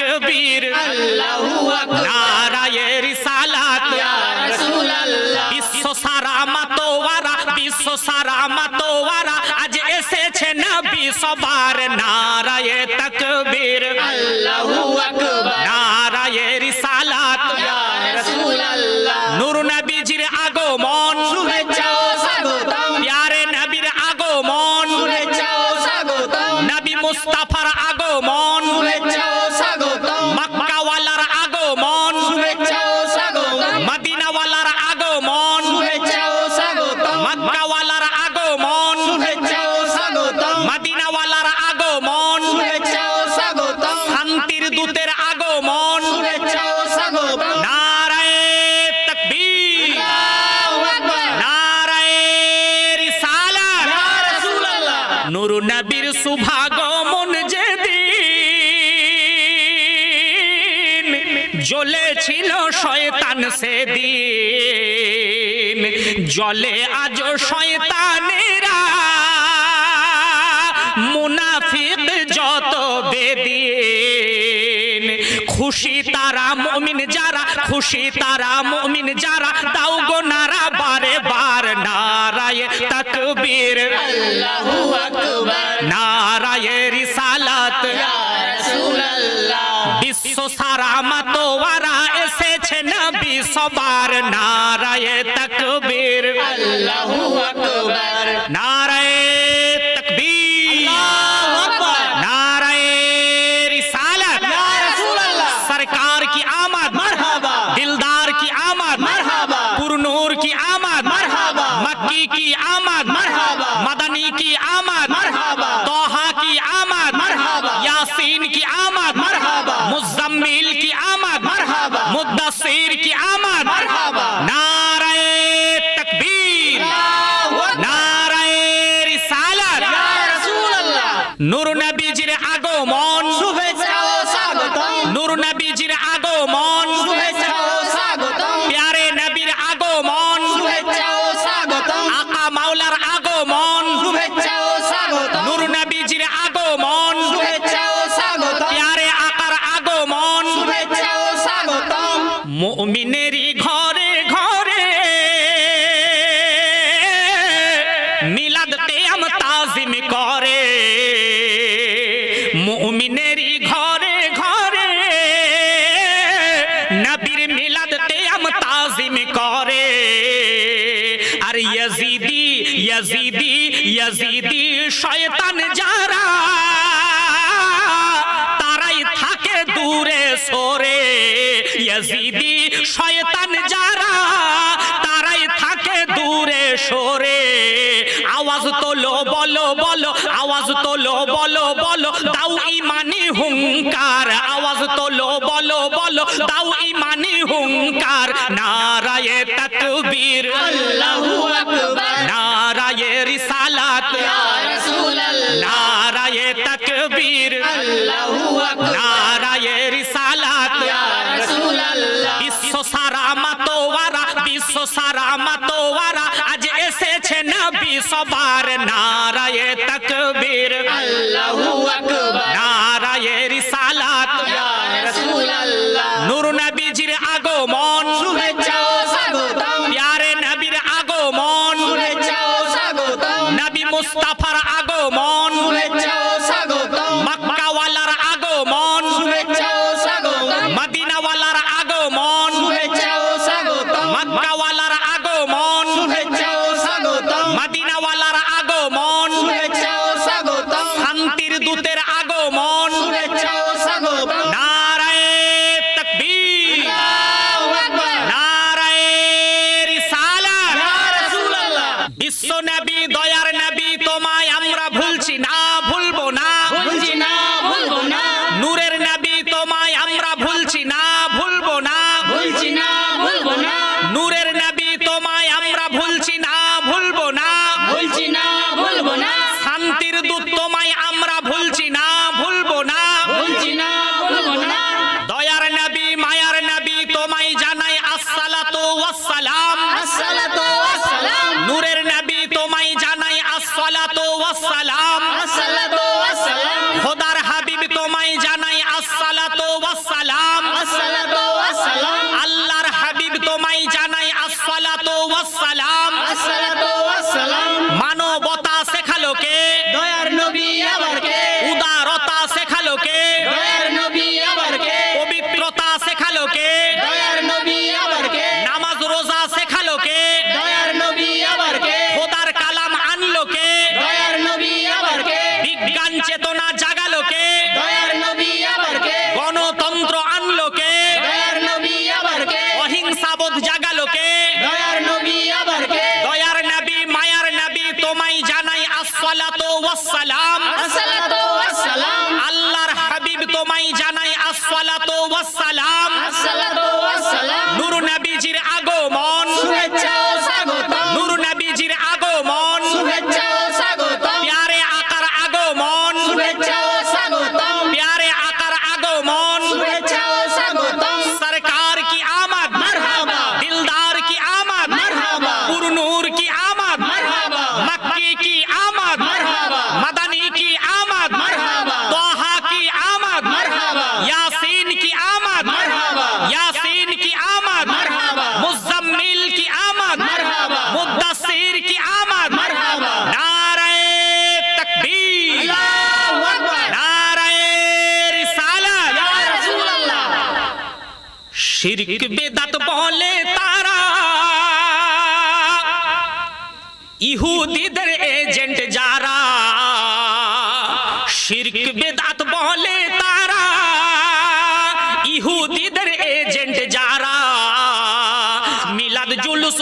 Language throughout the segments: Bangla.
তাকবীর। আল্লাহু আকবার। নারায়ে রিসালাত ইয়া রাসূলুল্লাহ। বিশ্ব সারা মাতোয়ারা বিশ্ব সারা মাতোয়ারা আজ এসেছে নবী সবার নারায়ে তাকবীর। আল্লাহু আকবার। নারায়ে রিসালাত ইয়া রাসূলুল্লাহ। নূর নবীজির আগমন। শুভেচ্ছা ও স্বাগতম। প্যারে নবীর আগমন। শুভেচ্ছা ও স্বাগতম। নবী মুস্তাফার নবীর শুভাগমন যেদিন জ্বলেছিল শয়তান সেদিন জলে আজ শয়তানেরা মুনাফিক যত বেদিন খুশি তারা মুমিন যারা খুশি তারা মুমিন যারা দাও গো নারা বারে বার নারায় তাকবীর আল্লাহু আকবার নারায়ে রিসালাত ইয়া রাসূলুল্লাহ বিশ্ব সারা মাতোয়ারা এসেছে নবী সবার নারায়ে তাকবীর আল্লাহু আকবার নারায়ে নূর নবীজির আগমন। শুভেচ্ছা ও স্বাগতম। নূর নবীজির আগমন। শুভেচ্ছা ও স্বাগতম। প্যারে নবীর আগমন। শুভেচ্ছা ও স্বাগতম। আকা মাওলার আগমন। শুভেচ্ছা ও স্বাগতম। নূর নবীজির আগমন। শুভেচ্ছা ও স্বাগতম। প্যারে আকার আগমন। শুভেচ্ছা ও স্বাগতম। মুমিনেরই ঘরে ঘরে সরে ইয়াজিদি, শয়তান যারা, তারাই থাকে দূরে সরে। আওয়াজ তোলো, বলো বলো, আওয়াজ তোলো, বলো বলো, দাও ইমানি হুঙ্কার। আওয়াজ তোলো, বলো বলো, দাও ইমানি হুঙ্কার। নারায়ে তাকবীর। আল্লাহু নারায়ে রিসালাত ইয়া রাসূলুল্লাহ নারায়ে তাকবীর আল্লাহু আকবার নারায়ে রিসালাত ইয়া রাসূলুল্লাহ বিশ্ব সারা মাতোয়ারা বিশ্ব সারা মাতোয়ারা আজ এসেছে নবী সবার নারায়ে তাকবীর না ভুলবো না। শান্তির দূত তোমায় আমরা ভুলছি না ভুলবো না। ভুলছি না ভুলবো না। দয়ার নবী মায়ার নবী তোমায় জানাই আসসালাতু ওয়াসসালাম। আসসালাতু ওয়াসসালাম। নূরের নবী তোমায় জানাই আসসালাতু ওয়াসসালাম। আসসালাতু ওয়াসসালাম। খোদার হাবিব তোমায় জানাই আসসালাতু ওয়াসসালাম। আসসালাতু ওয়াসসালাম। আল্লাহর হাবিব তোমায় والسلام. শিরিক বেদাত বলে তারা। ইহুদিদের এজেন্ট যারা। শিরিক বেদাত বলে তারা। ইহুদিদের এজেন্ট যারা। মিলাদ জুলুস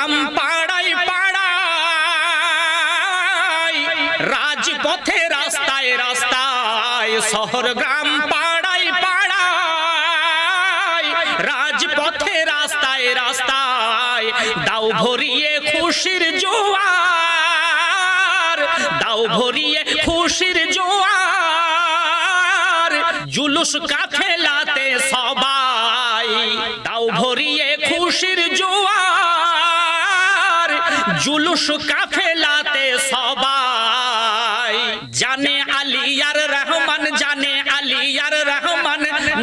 রাম পাড়ায় পাড়াই, রাজপথে রাস্তায় রাস্তায়, শহর গ্রাম পাড়াই পাড়াই, রাজপথে রাস্তায় রাস্তায়, দাও ভরিয়ে খুশির জোয়ার, দাও ভরিয়ে খুশির জোয়ার, জুলুস কাফেলাতে সব জুলুস কাফেলাতে সবাই। জানে আলিয়ার রহমান জানে আলিয়ার রহমান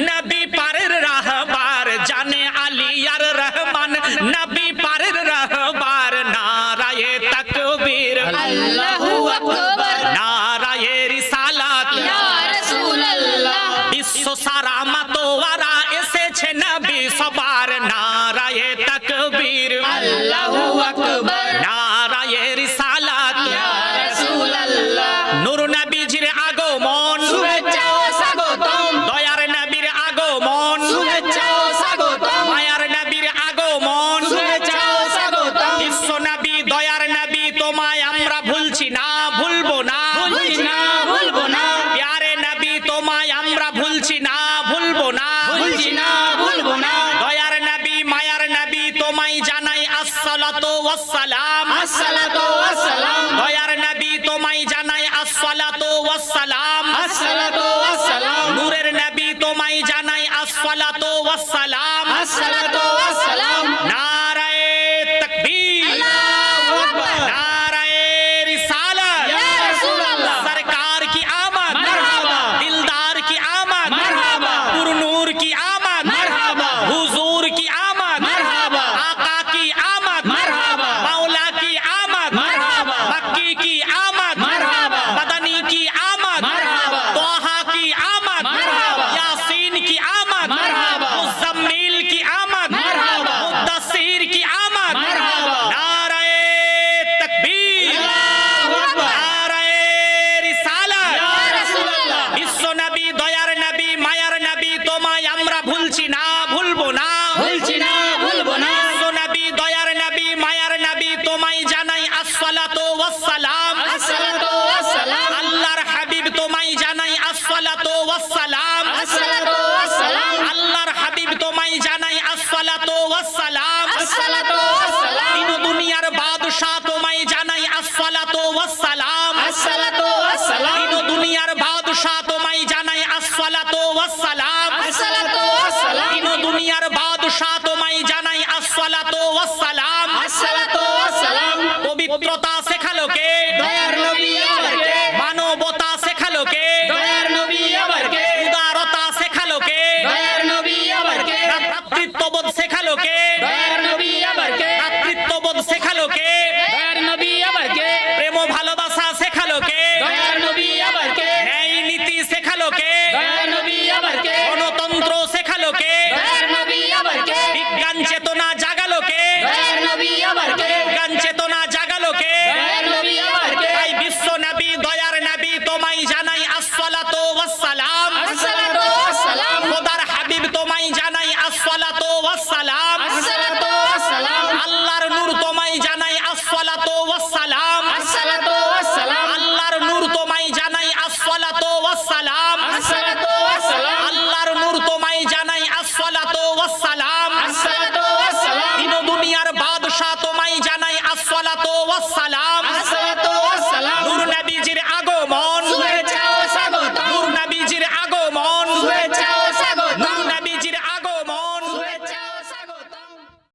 নবী পারের রাহবার। জানে আলিয়ার রহমান নবী পারের রাহবার। নারায়ে তাকবীর। আল্লাহু আকবার। নারায়ে রিসালাত। ইয়া রাসূলুল্লাহ। বিশ্ব সারা মাতোয়ারা ওয়াসসালাম। আসসালাতু ওয়াসসালাম। দয়ার নবী তোমায় জানাই আসসালাতু ওয়াসসালাম। আসসালাতু ওয়াসসালাম। নূরের নবী তোমায় জানাই আসসালাতু ওয়াসসালাম। আসসালাতু salado আসসালাতু